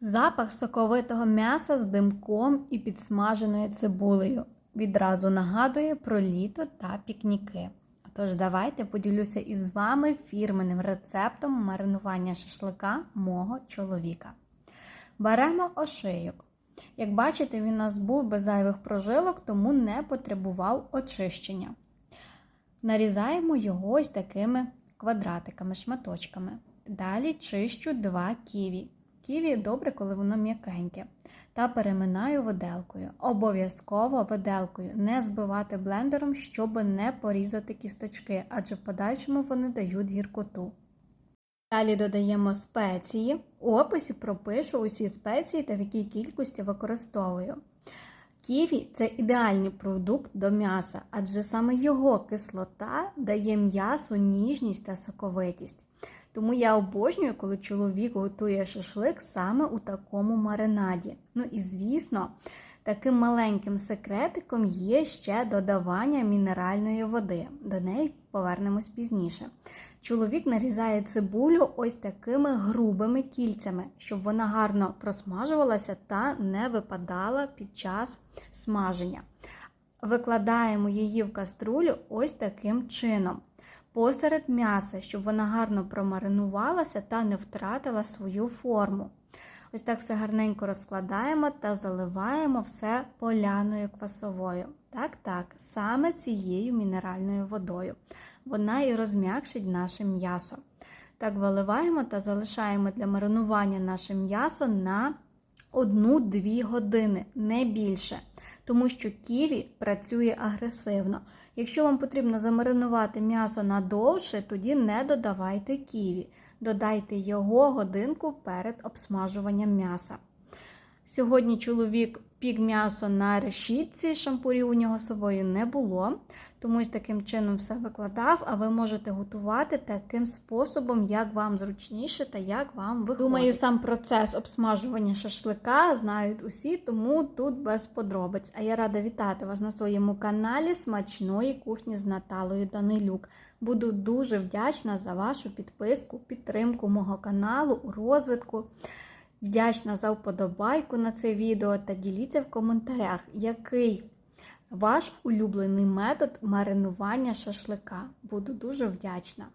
Запах соковитого м'яса з димком і підсмаженою цибулею відразу нагадує про літо та пікніки. Тож давайте поділюся із вами фірменним рецептом маринування шашлика мого чоловіка. Беремо ошийок. Як бачите, він у нас був без зайвих прожилок, тому не потребував очищення. Нарізаємо його ось такими квадратиками, шматочками. Далі чищу два ківі. Ківі добре, коли воно м'якеньке. Та переминаю виделкою. Обов'язково виделкою не збивати блендером, щоб не порізати кісточки, адже в подальшому вони дають гіркоту. Далі додаємо спеції. У описі пропишу усі спеції та в якій кількості використовую. Ківі це ідеальний продукт до м'яса, адже саме його кислота дає м'ясу ніжність та соковитість. Тому я обожнюю, коли чоловік готує шашлик саме у такому маринаді. Ну і звісно, таким маленьким секретиком є ще додавання мінеральної води. До неї повернемось пізніше. Чоловік нарізає цибулю ось такими грубими кільцями, щоб вона гарно просмажувалася та не випадала під час смаження. Викладаємо її в каструлю ось таким чином. Посеред м'яса, щоб вона гарно промаринувалася та не втратила свою форму. Ось так все гарненько розкладаємо та заливаємо все поляною квасовою. Так, так, саме цією мінеральною водою. Вона і розм'якшить наше м'ясо. Так, виливаємо та залишаємо для маринування наше м'ясо на 1-2 години, не більше. Тому що ківі працює агресивно. Якщо вам потрібно замаринувати м'ясо надовше, тоді не додавайте ківі. Додайте його годинку перед обсмажуванням м'яса. Сьогодні чоловік пік м'ясо на решітці, шампурів у нього собою не було, тому ось таким чином все викладав, а ви можете готувати таким способом, як вам зручніше та як вам виходить. Думаю, сам процес обсмажування шашлика знають усі, тому тут без подробиць. А я рада вітати вас на своєму каналі Смачної кухні з Наталою Данилюк. Буду дуже вдячна за вашу підписку, підтримку мого каналу у розвитку. Вдячна за вподобайку на це відео та діліться в коментарях, який ваш улюблений метод маринування шашлика. Буду дуже вдячна.